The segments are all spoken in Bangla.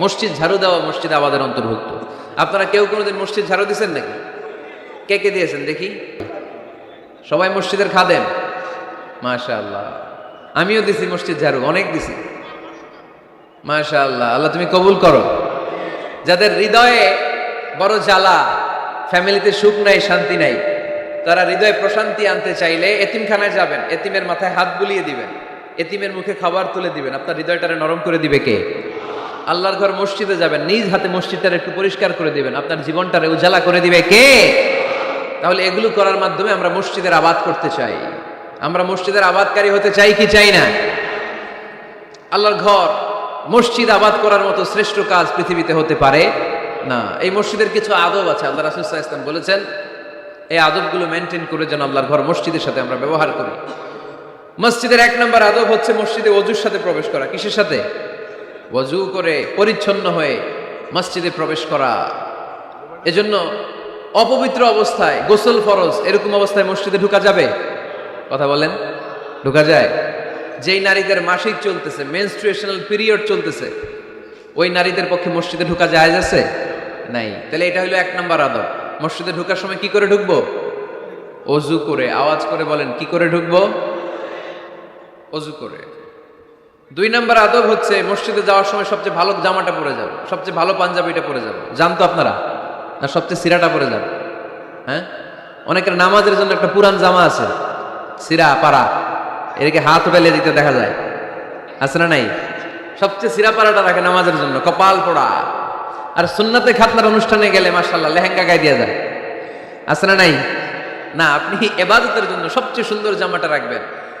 মসজিদ ঝাড়ু দেওয়া মসজিদ আবাদের অন্তর্ভুক্ত। আপনারা কেউ কোনোদিন মসজিদ ঝাড়ু দিয়েছেন নাকি? কে কে দিয়েছেন দেখি? সবাই মসজিদের খাদেন মাশা আল্লাহ আমিও দিছি মসজিদ ঝাড়ু, অনেক দিছি। মাশা আল্লাহ আল্লাহ তুমি কবুল করো। যাদের হৃদয়ে বড় জ্বালা, ফ্যামিলিতে সুখ নাই, শান্তি নাই, তারা হৃদয়ে প্রশান্তি আনতে চাইলে এতিমখানায় যাবেন। এতিমের মাথায় হাত বুলিয়ে দিবেন। এতিমের মুখে খাবার তুলে দিবেন। আপনার হৃদয়টারে নরম করে দিবে কে? আল্লাহর ঘর মসজিদে যাবেন, নিজ হাতে মসজিদটারে একটু পরিষ্কার করে দিবেন, আপনার জীবনটারে উজালা করে দিবে কে? তাহলে এগুলো করার মাধ্যমে আমরা মসজিদের আবাদ করতে চাই। আমরা মসজিদের আবাদকারী হতে চাই কি চাই না? আল্লাহর ঘর মসজিদ আবাদ করার মতো শ্রেষ্ঠ কাজ পৃথিবীতে হতে পারে না। এই মসজিদের কিছু আদব আছে, আল্লাহ রাসুল ইসলাম বলেছেন, এই আদবগুলো মেনটেন করে যেন আল্লাহর ঘর মসজিদের সাথে আমরা ব্যবহার করি। মসজিদের এক নম্বর আদব হচ্ছে মসজিদে অজুর সাথে প্রবেশ করা। কিসের সাথে? অজু করে পরিচ্ছন্ন হয়ে মসজিদে প্রবেশ করা। এজন্য অপবিত্র অবস্থায়, গোসল ফরজ, এরকম অবস্থায় মসজিদে ঢুকা যাবে? কথা বলেন। ঢুকা যায়। যেই নারীদের মাসিক চলতেছে মেনস্ট্রুয়েশনাল পিরিয়ড চলতেছে, ওই নারীদের পক্ষে মসজিদে ঢুকা যায় আছে? নাই। তাহলে এটা হলো এক নম্বর আদব। মসজিদে ঢুকার সময় কি করে ঢুকবো? অজু করে। আওয়াজ করে বলেন, কি করে ঢুকবো? অজু করে। দুই নম্বর আদব হচ্ছে মসজিদে যাওয়ার সময় সবচেয়ে ভালো জামাটা পরে যাব, সবচেয়ে ভালো পাঞ্জাবিটা পরে যাব। জানতো আপনারা? না, সবচেয়ে সিরাটা পরে যাব। হ্যাঁ? অনেকের নামাজের জন্য একটা পুরান জামা আছে। সিরা, পাড়া। এদিকে হাত উঠালে দিতে দেখা যায়। আছে না নাই? সবচেয়ে সিরা পাড়াটা রাখে নামাজের জন্য, কপাল পোড়া। আর সুন্নাতে খাতনার অনুষ্ঠানে গেলে মার্শাল্লাহ লেহেঙ্গা গায়ে দিয়ে যায়। আছে না নাই? না, আপনি এবাদতের জন্য সবচেয়ে সুন্দর জামাটা রাখবেন।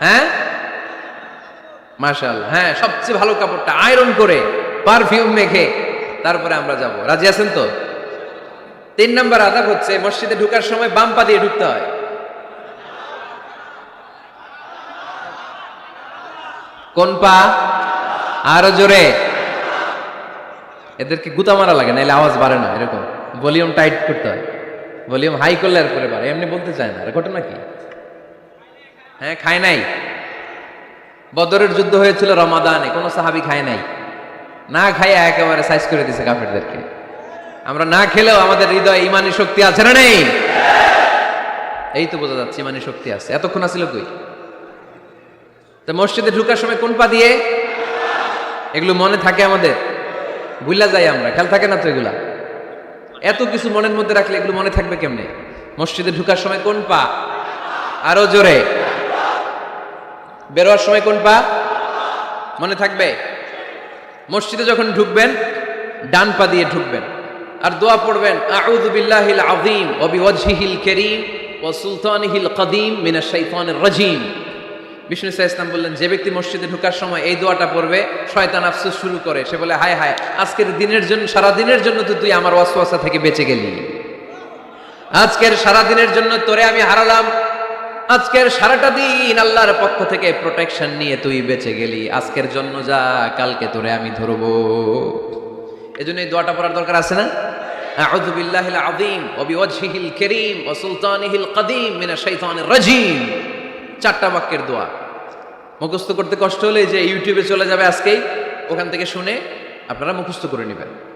হ্যাঁ? মাশাআল্লাহ হ্যাঁ সবচেয়ে ভালো কাপড়টা আয়রন করে পারফিউম মেখে তারপরে আমরা যাব। রাজি আছেন তো? তিন নম্বর আদাব হচ্ছে, মসজিদে ঢুকার সময় বাম পা দিয়ে ঢুকতে হয়। কোন পা? আরও জোরে। এদেরকে গুতা মারা লাগে নাহলে আওয়াজ বাড়ে না, এরকম। ভলিউম টাইট করতে হয়। ভলিউম হাই করলে আর করে বাড়ে, এমনি বলতে চায় না, আর ঘটনা কি? হ্যাঁ খায় নাই। বদরের যুদ্ধ হয়েছিল রমাদানে, কোনো সাহাবি খায় নাই। না খাইয়া একেবারে সাইজ করে দিছে কাফেরদেরকে। আমরা না খেলেও আমাদের হৃদয়ে ইমানি শক্তি আছে না নেই? এই তো বোঝা যাচ্ছে ইমানি শক্তি আছে। এতক্ষণ আসছিল কই? তো মসজিদে ঢুকার সময় কোন পা দিয়ে? এগুলো মনে থাকে আমাদের? বুঝলা যাই আমরা, খেয়াল থাকে না তো এগুলা? এত কিছু মনের মধ্যে রাখলে এগুলো মনে থাকবে কেমনে? মসজিদে ঢুকার সময় কোন পা? আরও জোরে। বেরোয়ার সময় কোন পা? মনে থাকবে? মসজিদে যখন ঢুকবেন, ডান পা দিয়ে ঢুকবেন। আর দোয়া পড়বেন, আউযু বিল্লাহিল আযীম ওয়া বিওয়াজহিল কারীম ওয়া সুলতানিহিল কদীম মিনাশ শাইতানির রাজীম। বিষ্ণু ইসা ইসলাম বললেন, যে ব্যক্তি মসজিদে ঢোকার সময় এই দোয়াটা পড়বে, শয়তান আফসোস শুরু করে। সে বলে, হায় হায়, আজকের দিনের জন্য সারা দিনের জন্য তো তুই আমার ওয়াসওয়াসা থেকে বেঁচে গেলি। আজকের সারা দিনের জন্য তোরে আমি হারালাম আজকের সারাটা দিন আল্লাহর পক্ষ থেকে প্রোটেকশন নিয়ে তুই বেঁচে গেলি। আজকের জন্য যা, কালকে তোরে আমি ধরবো। এজন্য এই দোয়াটা পড়ার দরকার আছে না? আযীম ওয়া বিওয়াজহিল কারীম ওয়া সুলতানিহিল কদীম মিনাশ শাইতানির রাজীম। চারটা বাক্যের দোয়া। মুখস্থ করতে কষ্ট হলে যে ইউটিউবে চলে যাবে আজকেই, ওখান থেকে শুনে আপনারা মুখস্থ করে নেবেন।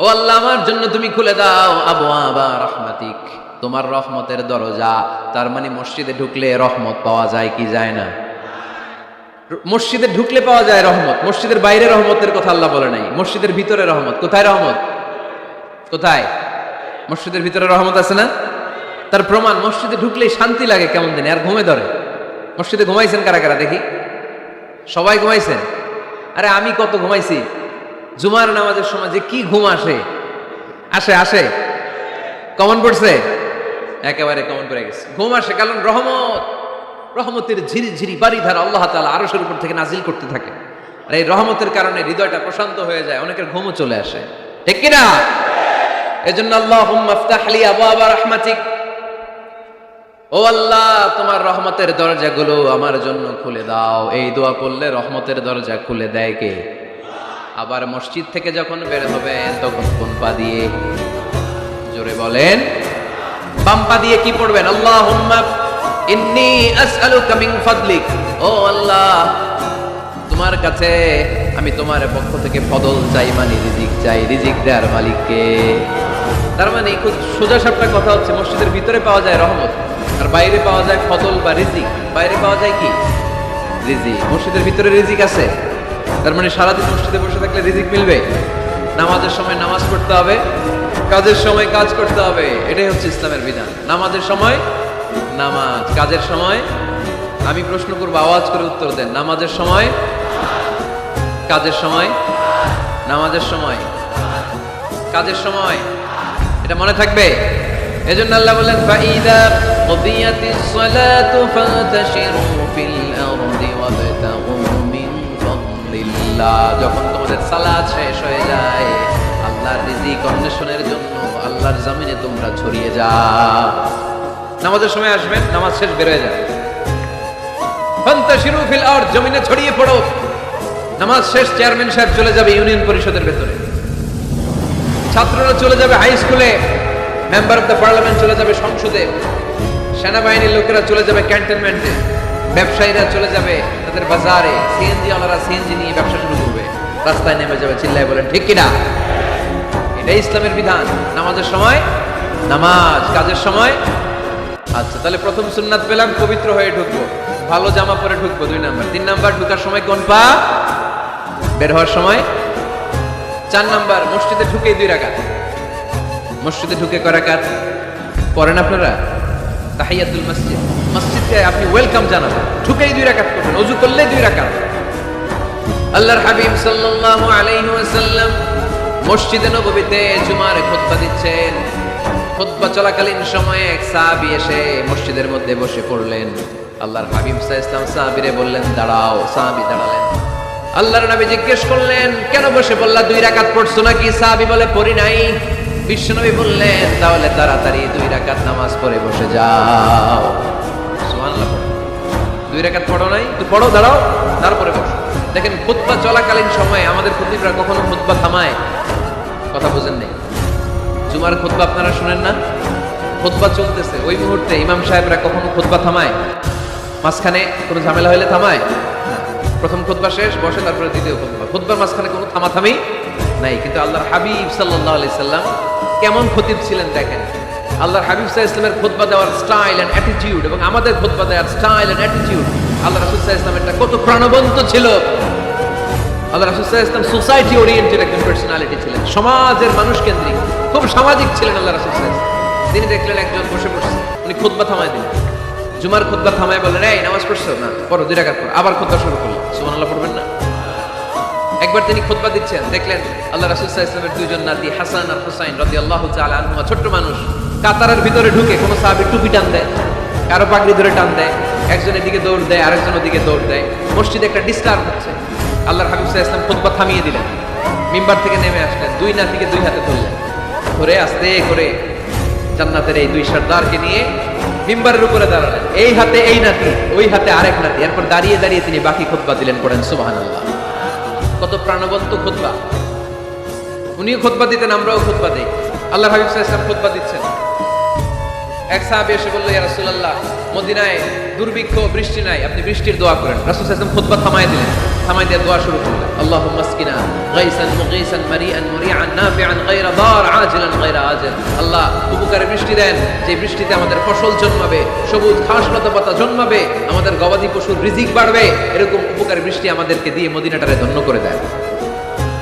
ও আল্লাহ, আমার জন্য তুমি খুলে দাও। আবওয়াবা রাহমাতিক, তোমার রহমতের দরজা। তার মানে মসজিদে ঢুকলে রহমত পাওয়া যায় কি যায় না? মসজিদে ঢুকলে পাওয়া যায় রহমত। মসজিদের বাইরে রহমতের কথা আল্লাহ বলে নাই। মসজিদের ভিতরে রহমত। কোথায় রহমত? কোথায়? মসজিদের ভিতরে রহমত আছে না? তার প্রমাণ, মসজিদে ঢুকলেই শান্তি লাগে কেমন দিনে আর ঘুমে ধরে। মসজিদে ঘুমাইছেন কারা কারা দেখি? সবাই ঘুমাইছেন? আরে আমি কত ঘুমাইছি? জুমার নামাজের সময় যে কি ঘুম আসে? আসে আসে। কমন পড়ছে? একেবারে কমন পড়ে গেছে। ঘুম আসে কারণ রহমত, রহমতের ঝিরি ঝিরি বাড়ি ধারা আল্লাহ তালা আরশের উপর থেকে নাজিল করতে থাকে। আর এই রহমতের কারণে হৃদয়টা প্রশান্ত হয়ে যায়, অনেকের ঘুমও চলে আসে। ঠিক কিনা? এজন্য আল্লাহ রহমাতিক। ও আল্লাহ, তোমার রহমতের দরজাগুলো আমার জন্য খুলে দাও। এই দোয়া করলে রহমতের দরজা খুলে দেয় কে? আবার মসজিদ থেকে যখন বের হবেন তখন কোন পা দিয়ে? জোরে বলেন। বাম পা দিয়ে কি পড়বেন? আল্লাহ ইন্নি আসআলুকা মিন ফাদলিক। ও আল্লাহ, তোমার কাছে আমি তোমার পক্ষ থেকে ফদল চাই মানে রিজিক চাই। রিজিক দেওয়ার মালিককে। তার মানে খুব সোজা সাপটা কথা হচ্ছে, মসজিদের ভিতরে পাওয়া যায় রহমত, আর বাইরে পাওয়া যায় ফদল বা রিজিক। বাইরে পাওয়া যায় কি? রিজিক। মসজিদের ভিতরে রিজিক আছে? তার মানে সারাদিন মসজিদে বসে থাকলে রিজিক মিলবে। নামাজের সময় নামাজ পড়তে হবে, কাজের সময় কাজ করতে হবে, এটাই হচ্ছে ইসলামের বিধান। নামাজের সময় নামাজ, কাজের সময় আমি প্রশ্ন করব, আওয়াজ করে উত্তর দেন। নামাজের সময়, কাজের সময়, নামাজের সময়, কাজের সময়, এটা মনে থাকবে? এজন্য আল্লাহ ফিল ফাদলিল্লাহ যখন তোমাদের সালাত শেষ হয়ে যায়, আল্লাহর রিজিক অন্বেষণের জন্য আল্লাহর জমিনে তোমরা ছড়িয়ে যাও। নামাজের সময় আসবেন, নামাজ শেষ বের হয়ে যাবে ফান্তাশিরু ফিল আরদ, জমিনে ছড়িয়ে পড়ো। নামাজ শেষ, চেয়ারম্যান সাহেব চলে যাবে ইউনিয়ন পরিষদের ভেতরে। ছাত্ররা চলে যাবে হাই স্কুলে, মেম্বার অফ দ্য পার্লামেন্ট চলে যাবে সংসদে। সেনাবাহিনীর লোকেরা চলে যাবে ক্যান্টনমেন্টে। ব্যবসায়ীরা চলে যাবে তাদের বাজারে সিএনজি ওনারা সিএনজি নিয়ে ব্যবসা শুরু করবে। রাস্তায় নেমে যাবে, চিল্লায় বলেন, ঠিক কিনা? এটাই ইসলামের বিধান। নামাজের সময়, নামাজ, কাজের সময়। আচ্ছা তাহলে প্রথম সুন্নাত পেলাম, পবিত্র হয়ে ঢুকবো। ভালো জামা পরে ঢুকবো, দুই নাম্বার। তিন নাম্বার, ঢুকার সময় কোন পা? বের হওয়ার সময়। চার নাম্বার, মসজিদে ঢুকে দুই রাকাত। মসজিদে ঢুকে কয় রাকাত? পড়েন আপনারা? তাহিয়াতুল মসজিদ। মসজিদকে আপনি ওয়েলকাম জানাবেন। ঢুকেই দুই রাকাত করবেন অজু করলেই দুই রাকাত। আল্লাহর হাবিব সাল্লাল্লাহু আলাইহি ওয়াসাল্লাম মসজিদে নববীতে জুমার খুতবা দিচ্ছেন। খুতবা চলাকালীন সময়ে এক সাহাবী এসে মসজিদের মধ্যে বসে পড়লেন। আল্লাহর হাবিব ইসলাম সাহাবীরে বললেন, দাঁড়াও, সাহাবী দাঁড়ালেন। আল্লাহর নবী জিজ্ঞেস করলেন, কেন বসে বললা দুই রাকাত পড়ছো নাকি? সাহাবী বলে, পড়ি নাই। বিশ্বনবী বললেন, তাহলে তাড়াতাড়ি দুই রাকাত নামাজ পড়ে বসে যাও। পড়ো। দুই রাকাত পড়ো নাই তুই পড়ো, দাঁড়াও, তারপরে বসো। দেখেন, খুতবা চলাকালীন সময়ে আমাদের খুতিবরা কখনো খুতবা থামায়। কথা বুঝেন নেই? জুমার খুতবা আপনারা শুনেন না? খুতবা চলতেছে। ওই মুহূর্তে ইমাম সাহেবরা কখনো খুতবা থামায়? মাঝখানে কোনো ঝামেলা হলে থামায়? প্রথম খুতবা শেষ, বসে, তারপরে দ্বিতীয় খুতবা। খুতবার মাঝখানে কোনো থামাথামি নাই। কিন্তু আল্লাহর হাবিব সাল্লাল্লাহু আলাইহি সাল্লাম কেমন খতিব ছিলেন দেখেন। আল্লাহর হাবিব সাল্লাল্লাহু ইসলামের খুতবা দেওয়ার স্টাইল অ্যান্ড অ্যাটিটিউড এবং আমাদের খুতবা দেওয়ার স্টাইল এন্ড অ্যাটিটিউড আল্লাহ রাসূল আলাইহি ইসলামেরটা কত প্রাণবন্ত ছিল। আল্লাহ রাসূল আলাইহি ইসলাম সোসাইটি ওরিয়েন্টেড একজন পার্সোনালিটি ছিলেন, সমাজের মানুষ কেন্দ্রিক, খুব সামাজিক ছিলেন আল্লাহ রাসূল ইসলাম। তিনি দেখলেন একজন বসে বসে, উনি খুতবা থামায় দিলেন। জুমার খুতবা থামায় বললেন, এই, নামাজ পড়ছো? না, পড়ো, দুই রাকাত পড়ো। আবার খুতবা শুরু করলেন। সুবহানাল্লাহ, পড়বেন না? একবার তিনি খুতবা দিচ্ছেন, দেখলেন আল্লাহ রাসূল আলাইহি ইসলামের দুইজন নাতি হাসান আর হুসাইন রাদিয়াল্লাহু তাআলা আনহুমা, ছোট্ট মানুষ। কাতারের ভিতরে ঢুকে কোনো সাহাবী টুপি টান দেয়, কারও পাগড়ি ধরে টান দেয়, একজন এদিকে দৌড় দেয়, আরেকজন ওদিকে দৌড় দেয়। মসজিদে একটা ডিস্টার্ব হচ্ছে। আল্লাহর হাবিব ইসলাম খুতবা থামিয়ে দিলেন। মিম্বার থেকে নেমে আসলেন, দুই নাতিকে দুই হাতে ধরলেন। ধরে আস্তে করে জান্নাতের এই দুই সর্দারকে নিয়ে মিম্বারের উপরে দাঁড়ালেন। এই হাতে এই নাতি, ওই হাতে আরেক নাতি। এরপর দাঁড়িয়ে দাঁড়িয়ে তিনি বাকি খুতবা দিলেন পড়েন, সুবহানাল্লাহ। কত প্রাণবন্ত খুতবা। উনিও খুতবা দিতেন, আমরাও খুতবা দিই। আল্লাহ হাবিব সাহেব খুতবা দিচ্ছেন। এক সাহাবী এসে বলল, ইয়া রাসূলুল্লাহ, মদিনায় দুর্ভিক্ষ, বৃষ্টি নাই, আপনি বৃষ্টির দোয়া করেন। রাসূল সাল্লাল্লাহু খুতবা থামায় দিলেন, থামায় দিয়ে দোয়া শুরু করলেন। আল্লাহুম্মা গাইসান মুগীসান মারিআন মুরিআন নাফিআন গায়রা দার আজিলান গায়রা আজিল। আল্লাহ উপকারে বৃষ্টি দেন, যে বৃষ্টিতে আমাদের ফসল জন্মাবে, সবুজ ঘাস জন্মাবে, আমাদের গবাদি পশুর রিজিক বাড়বে, এরকম উপকারী বৃষ্টি আমাদেরকে দিয়ে মদিনাটারে ধন্য করে দেয়।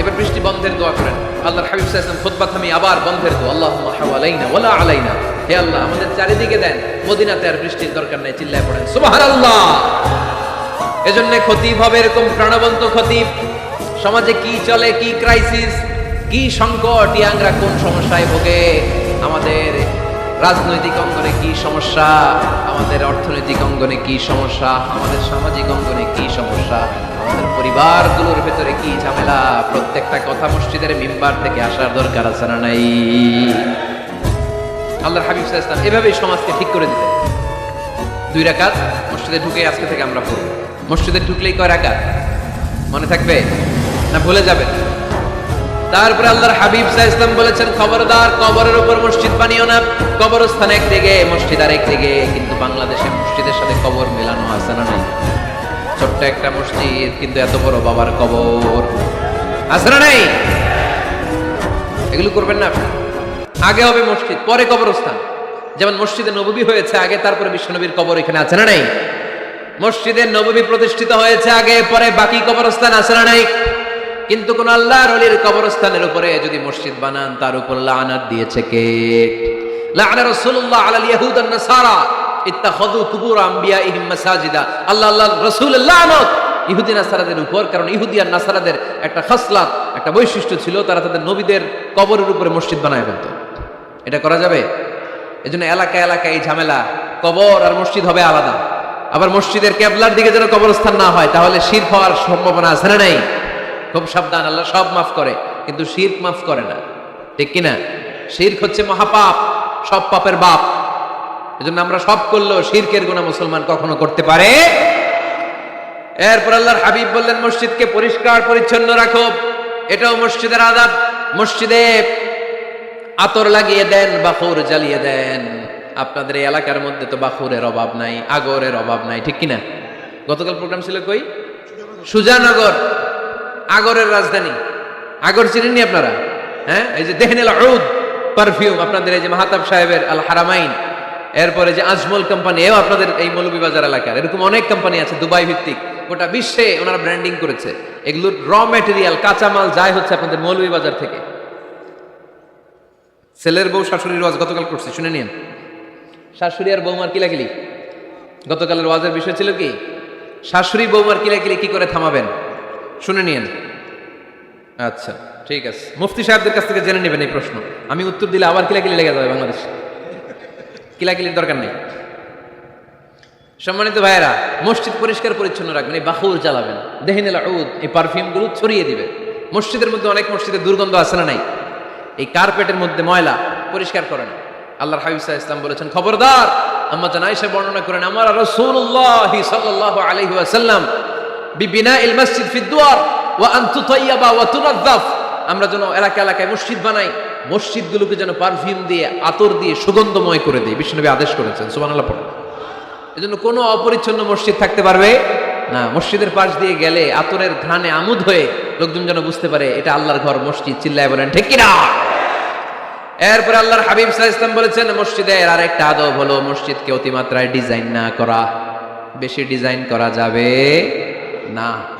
এবার বৃষ্টি বন্ধের দোয়া করেন। আল্লাহর হাবিব সাল্লাল্লাহু খুতবা থামি, আবার বন্ধের দোয়া। আল্লাহুম্মা হাওয়ালাইনা ওয়ালা আলাইনা। হে আল্লাহ, আমাদের চারিদিকে দেন। মদিনাতে আর বৃষ্টির দরকার নেই, চিল্লায় পড়েন। সুবহানাল্লাহ! এজন্য খতিব হবে এরকম প্রাণবন্ত খতিব। সমাজে কি চলে, কি ক্রাইসিস কি সংকট, ইয়াংরা কোন সমস্যায় ভোগে? আমাদের রাজনৈতিক অঙ্গনে কি সমস্যা? আমাদের অর্থনৈতিক অঙ্গনে কি সমস্যা? আমাদের সামাজিক অঙ্গনে কি সমস্যা? পরিবারগুলোর ভেতরে কি ঝামেলা? প্রত্যেকটা কথা মসজিদের মিম্বার থেকে আসার দরকার আছে না নাই? আল্লাহর হাবিব আলাইহি এভাবেই সমাজকে ঠিক করে দিতেন। দুই রাকাত মসজিদে ঢুকে আজকে থেকে আমরা পড়ব। মসজিদে ঢুকলেই কয় রাকাত? মনে থাকবে? না ভুলে যাবে তারপরে আল্লাহর হাবিব সাহ ইসলাম বলেছেন, খবরদার কবরের উপর মসজিদ বানিও না। কবরস্থান একদিকে, মসজিদ আর একদিকে কিন্তু বাংলাদেশে মসজিদের সাথে কবর মেলানো আছে না নাই? ছোট্ট একটা মসজিদ, কিন্তু এত বড় বাবার কবর। আছে না নাই? এগুলো করবেন না আগে হবে মসজিদ, পরে কবরস্থান। যেমন মসজিদে নববী হয়েছে, আগে তারপরে বিশ্বনবীর কবর এখানে আছে না নাই? মসজিদের নববী প্রতিষ্ঠিত হয়েছে আগে, পরে বাকি কবরস্থান আছে না নাই? কিন্তু কোন আল্লাহর অলির কবরস্থানের উপরে যদি মসজিদ বানান, তার উপর লানাত দিয়েছে কে? লানা রাসূলুল্লাহ আলাল ইয়াহুদ আন নাসারা আমবিয়াইহিম মাসাজিদা। আল্লাহ ইহুদি, নাসারাদের উপর, কারণ আর নাসারাদের একটা একটা বৈশিষ্ট্য ছিল, তারা তাদের নবীদের কবরের উপরে মসজিদ বানায় এটা করা যাবে? এলাকা এলাকায় এই ঝামেলা। কবর আর মসজিদ হবে আলাদা। আবার মসজিদের কেবলার দিকে যেন কবরস্থান না হয়, তাহলে শির হওয়ার সম্ভাবনা আছে নাই? খুব সাবধান, আল্লাহ সব মাফ করে, কিন্তু শির্ক মাফ করে না। ঠিক কিনা? শির্ক হচ্ছে মহাপাপ, সব পাপের বাপ। এজন্য আমরা সব করলেও শিরকের গুণা মুসলমান কখনো করতে পারে। এরপর আল্লাহর হাবিব বললেন, মসজিদকে পরিষ্কার, পরিচ্ছন্ন রাখো। এটাও মসজিদের আদাব। মসজিদে আতর লাগিয়ে দেন বাখুর জ্বালিয়ে দেন। আপনাদের এই এলাকার মধ্যে তো বাখুরের অভাব নাই, আগরের অভাব নাই, ঠিক কিনা? গতকাল প্রোগ্রাম ছিল কই? সুজানগর, আগরের রাজধানী। আগর চিনেননি আপনারা? হ্যাঁ? এই যে দেখেন পারফিউম আপনাদের এই যে মাহাতাব সাহেবের আল হারামাইন। এরপরে যে আজমল কোম্পানি এও আপনাদের এই মৌলভীবাজার এলাকার। এরকম অনেক কোম্পানি আছে, দুবাই ভিত্তিক। গোটা বিশ্বে ওনারা ব্র্যান্ডিং করেছে। এগুলোর র ম্যাটেরিয়াল কাঁচামাল যায় হচ্ছে আপনাদের মৌলভীবাজার থেকে। ছেলের বউ শাশুড়ির ওয়াজ গতকাল করছে, শুনে নিন। শাশুড়ি আর বৌমার কিলাকিলি। গতকালের ওয়াজের বিষয় ছিল কি? শাশুড়ি বৌমার কিলাকিলি কি করে থামাবেন? শুনে নিন। আচ্ছা ঠিক আছে। মুফতি সাহেবদের কাছ থেকে জেনে নেবেন এই প্রশ্ন। আমি উত্তর দিলে আবার কিলাকিলি লেগে যাবে বাংলাদেশ। কিলাকিলির দরকার নেই। সম্মানিত ভাইয়েরা, মসজিদ পরিষ্কার পরিচ্ছন্ন রাখবেন, এই বাহুর জ্বালাবেন। দেহিনেল উদ, এই পারফিউমগুলো ছড়িয়ে দিবেন মসজিদের মধ্যে অনেক মসজিদের দুর্গন্ধ আছে না নাই? এই কার্পেটের মধ্যে ময়লা পরিষ্কার করেন। আল্লাহর হাবিব সাহা ইসলাম বলেছেন, খবরদার, আম্মা জান আয়েশা বর্ণনা করেন, আমার রাসূলুল্লাহ সাল্লাল্লাহু আলাইহি ওয়াসাল্লাম বিবিনা ইল মসজিদ ফি দুয়ার, ওয়া আন তুতাইয়াবা ওয়া তুনাদ্দাফ আমরা যেন এলাকা এলাকায় মসজিদ বানাই মসজিদগুলোকে যেন পারফিউম দিয়ে, আতর দিয়ে সুগন্ধময় করে দিই বিষ্ণুনবী আদেশ করেছেন, সুবহানাল্লাহ পড়েন। এজন্য কোনো অপরিচ্ছন্ন মসজিদ থাকতে পারবে? না, মসজিদের পাশ দিয়ে গেলে আতরের ঘ্রাণে আমুদ হয়ে লোকজন যেন বুঝতে পারে, এটা আল্লাহর ঘর, মসজিদ, চিল্লায় বলেন, ঠিক কিনা? এরপরে আল্লাহর হাবিব সাহা ইসলাম বলেছেন মসজিদের আর একটা আদব হলো মসজিদকে অতিমাত্রায় ডিজাইন না করা। বেশি ডিজাইন করা যাবে না।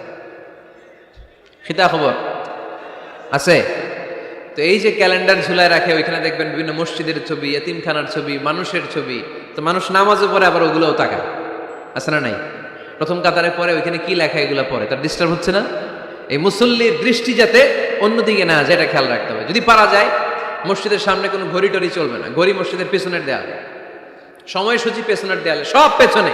খিতা খবর? আছে? তো এই যে ক্যালেন্ডার ঝুলায় রাখে, ওইখানে দেখবেন বিভিন্ন মসজিদের ছবি, এতিমখানার ছবি, মানুষের ছবি। তো মানুষ নামাজে পরে আবার ওগুলোও তাকায়। আছে না নাই? প্রথম কাতারে পরে ওইখানে কি লেখা এগুলো পরে? তার ডিস্টার্ব হচ্ছে না? এই মুসল্লির দৃষ্টি যাতে অন্যদিকে না যায়, এটা খেয়াল রাখতে হবে। যদি পারা যায়, মসজিদের সামনে কোনো ঘড়ি টড়ি চলবে না। ঘড়ি মসজিদের পেছনের দেয়ালে। সময়সূচি পেছনের দেয়ালে। সব পেছনে।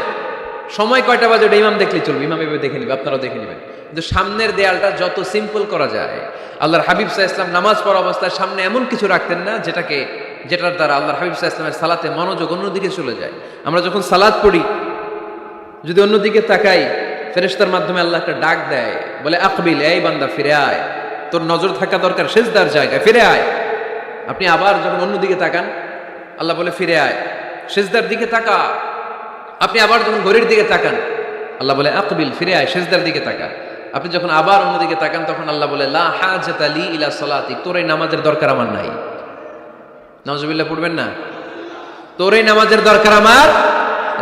সময় কয়টা বাজে ওটা ইমাম দেখলে চলবে। ইমাম এভাবে দেখে নিবে, আপনারাও দেখে নেবেন। কিন্তু সামনের দেয়ালটা যত সিম্পল করা যায়। আল্লাহর হাবিব সাহা ইসলাম নামাজ পড়া অবস্থায় সামনে এমন কিছু রাখতেন না, যেটাকে, যেটার দ্বারা আল্লাহর হাবিব সাহা ইসলামের সালাতে মনোযোগ অন্যদিকে চলে যায়। আমরা যখন সালাদ পড়ি, যদি অন্যদিকে তাকাই, ফেরেশতার মাধ্যমে আল্লাহ একটা ডাক দেয়, বলে, আকবিল, এই বান্দা, ফিরে আয়। তোর নজর থাকা দরকার শেষদার জায়গায়, ফিরে আয়। আপনি আবার যখন অন্যদিকে তাকান, আল্লাহ বলে, ফিরে আয়। শেষদার দিকে তাকা। আপনি আবার যখন ঘড়ির দিকে তাকান, আল্লাহ বলে, আকবিল, ফিরে আয় শেষদার দিকে তাকা। আপনি যখন আবার অন্যদিকে তাকান, তখন আল্লাহ বলে, লা হাজাত আলী ইলা সালাতি, তোর এই নামাজের দরকার আমার নাই। নজবিল্লাহ পড়বেন না? তোর এই নামাজের দরকার আমার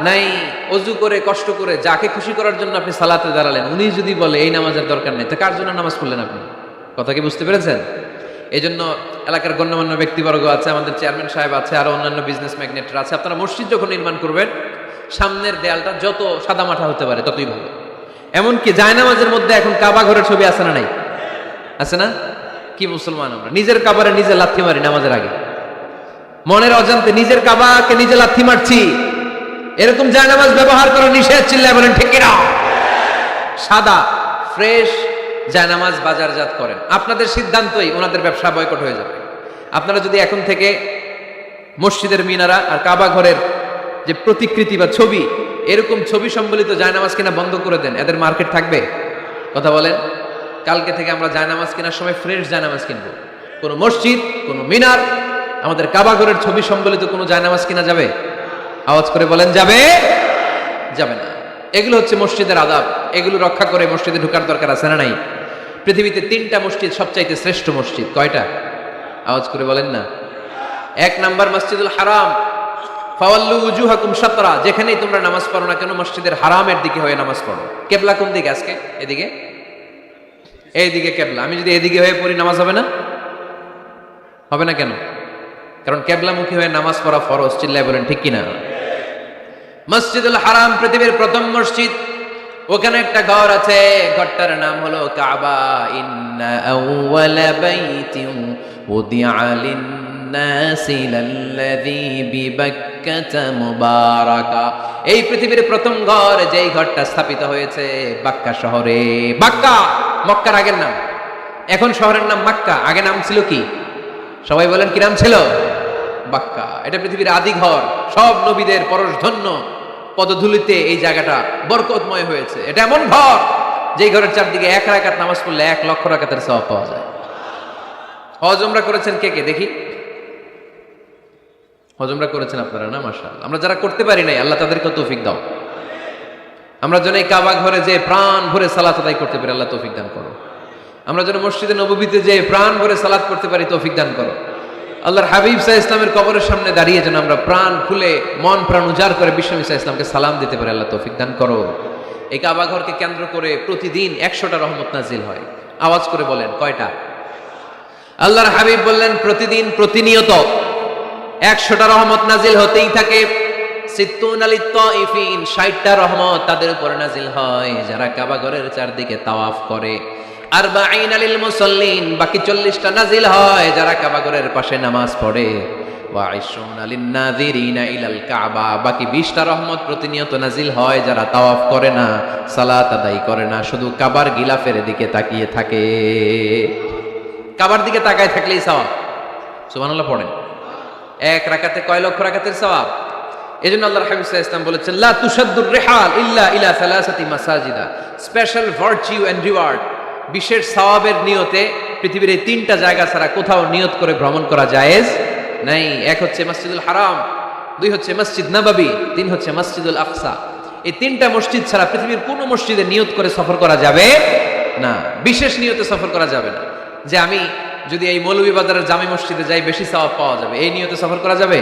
নাই। অজু করে, কষ্ট করে, যাকে খুশি করার জন্য আপনি সালাতে দাঁড়ালেন, উনি যদি বলে, এই নামাজের দরকার নেই, তো কার জন্য নামাজ পড়লেন আপনি? কথা কি বুঝতে পেরেছেন? এই জন্য এলাকার গণ্যমান্য ব্যক্তিবর্গ আছে, আমাদের চেয়ারম্যান সাহেব আছে, আরও অন্যান্য বিজনেস ম্যাগনেটরা আছে। আপনারা মসজিদ যখন নির্মাণ করবেন, সামনের দেয়ালটা যত সাদামাঠা হতে পারে, ততই ভালো। এমনকি জায়নামাজের মধ্যে এখন কাবা ঘরের ছবি আছে না নাই? আছে না? কি মুসলমান আমরা? নিজের কাবারে নিজে লাথি মারি নামাজের আগে। মনের অজান্তে নিজের কাবাকে নিজে লাথি মারছি। এরকম জায়নামাজ ব্যবহার করা নিষেধ চিল্লায় বলেন, ঠিক কিনা? সাদা, ফ্রেশ জায়নামাজ বাজারজাত করেন। আপনাদের সিদ্ধান্তই ওনাদের ব্যবসা বয়কট হয়ে যাবে। আপনারা যদি এখন থেকে মসজিদের মিনারা আর কাবা ঘরের যে প্রতিকৃতি বা ছবি এরকম ছবি সম্বলিত জায়নামাজ কিনা বন্ধ করে দেন, এদের মার্কেট থাকবে? কথা বলেন, কালকে থেকে আমরা জায়নামাজ কেনার সময় ফ্রেশ জায়নামাজ কিনবো। কোনো মসজিদ, কোনো মিনার, আমাদের কাবা ঘরের ছবি সম্বলিত কোনো জায়নামাজ কিনা যাবে? আওয়াজ করে বলেন, যাবে? যাবে না। এগুলো হচ্ছে মসজিদের আদাব, এগুলো রক্ষা করে মসজিদে ঢোকার দরকার আছে না নাই? পৃথিবীতে তিনটা মসজিদ সবচাইতে শ্রেষ্ঠ মসজিদ, কয়টা? আওয়াজ করে বলেন না। এক নাম্বার মসজিদুল হারাম ফাওয়াল্লু উজুহাকুম সাতরা যেখানেই তোমরা নামাজ পড়ো না কেন, মসজিদের হারামের দিকে হয়ে নামাজ পড়ো। কেবলা কোন দিকে আজকে? এদিকে? এইদিকে কেবলা। আমি যদি এদিকে হয়ে পড়ি, নামাজ হবে না? হবে না কেন? কারণ কেবলামুখী হয়ে নামাজ পড়া ফরজ, চিল্লায় বলেন, ঠিক কিনা? মসজিদুল হারাম পৃথিবীর প্রথম মসজিদ। ওখানে একটা ঘর আছে, ঘরটার নাম হলো কাবা। ইন্না আউওয়ালা বাইতিন উদিআ লিন-নাসি লাল্লাযী বিবাক্কাতা মুবারাকা এই পৃথিবীর প্রথম ঘর, যেই ঘরটা স্থাপিত হয়েছে বাক্কা শহরে। বাক্কা! মক্কার আগের নাম। এখন শহরের নাম মাক্কা আগে নাম ছিল কি? সবাই বলেন কি নাম ছিল? বাক্কা। এটা পৃথিবীর আদি ঘর। সব নবীদের পরশধন্য পদধূলিতে এই জায়গাটা বরকতময় হয়েছে। এটা এমন ঘর, যেই ঘরের চারদিকে এক রাকাত নামাজ পড়লে এক লক্ষ রাকাতের সব পাওয়া যায়। হজ উমরা করেছেন কে কে? দেখি। হজ উমরা করেছেন আপনারা না মাসা আমরা যারা করতে পারি নাই, আল্লাহ তাদেরকে তৌফিক দাও। আমরা যেন এই কাবা ঘরে যে প্রাণ ভরে সালাত আদায় করতে পারি, আল্লাহ তৌফিক দান করো। আমরা যেন মসজিদে নবীতে যে প্রাণ ভরে সালাত করতে পারি, তৌফিক দান করো। আল্লাহর হাবিব সাহা ইসলামের কবরের সামনে দাঁড়িয়ে যেন আমরা প্রাণ খুলে, মন প্রাণ উজাড় করে বিশ্বনবী সাহা ইসলামকে সালাম দিতে পারি, আল্লাহ তৌফিক দান করো। এই কাবা ঘরকে কেন্দ্র করে প্রতিদিন একশোটা রহমত নাজিল হয়। আওয়াজ করে বলেন, কয়টা? আল্লাহর হাবিব বললেন, প্রতিদিন প্রতিনিয়ত একশোটা রহমত নাজিল হতেই থাকে। সিত্তুন রহমত তাদের উপর নাজিল হয়, যারা কাবা ঘরের চারদিকে তাওয়াফ করে। আর বাইন আলিল মুসল্লিন, বাকি চল্লিশটা নাজিল হয়, যারা কাবা ঘরের পাশে নামাজ পড়ে। বাকি বিশটা রহমত প্রতিনিয়ত নাজিল হয়, যারা তাওয়াফ করে না, সালাত আদায় করে না, শুধু কাবার গিলাফের দিকে তাকিয়ে থাকে। কাবার দিকে তাকায় থাকলেই সওয়াব। সুবহানাল্লাহ, পড়েন। এক রাকাতে কয় লক্ষ রাকাতের সওয়াব? এই জন্য আল্লাহ হাবিব সাল্লাল্লাহু আলাইহি ওয়াসাল্লাম বলেছেন, লা তুশাদ্দুর রিহাল ইল্লা ইলা সালাসাতি মাসাজিদা। স্পেশাল ভার্চিউ এন্ড রিওয়ার্ড বিশেষ সওয়াবের নিয়তে পৃথিবীর এই তিনটা জায়গা ছাড়া কোথাও নিয়ত করে ভ্রমণ করা জায়েজ নাই। এক হচ্ছে মসজিদুল হারাম, দুই হচ্ছে মসজিদ নবাবী, তিন হচ্ছে মসজিদুল আফসা এই তিনটা মসজিদ ছাড়া পৃথিবীর কোনো মসজিদে নিয়ত করে সফর করা যাবে না। বিশেষ নিয়তে সফর করা যাবে না। যে আমি যদি এই মৌলভীবাজারের জামে মসজিদে যাই, বেশি সওয়াব পাওয়া যাবে। এই নিয়তে সফর করা যাবে?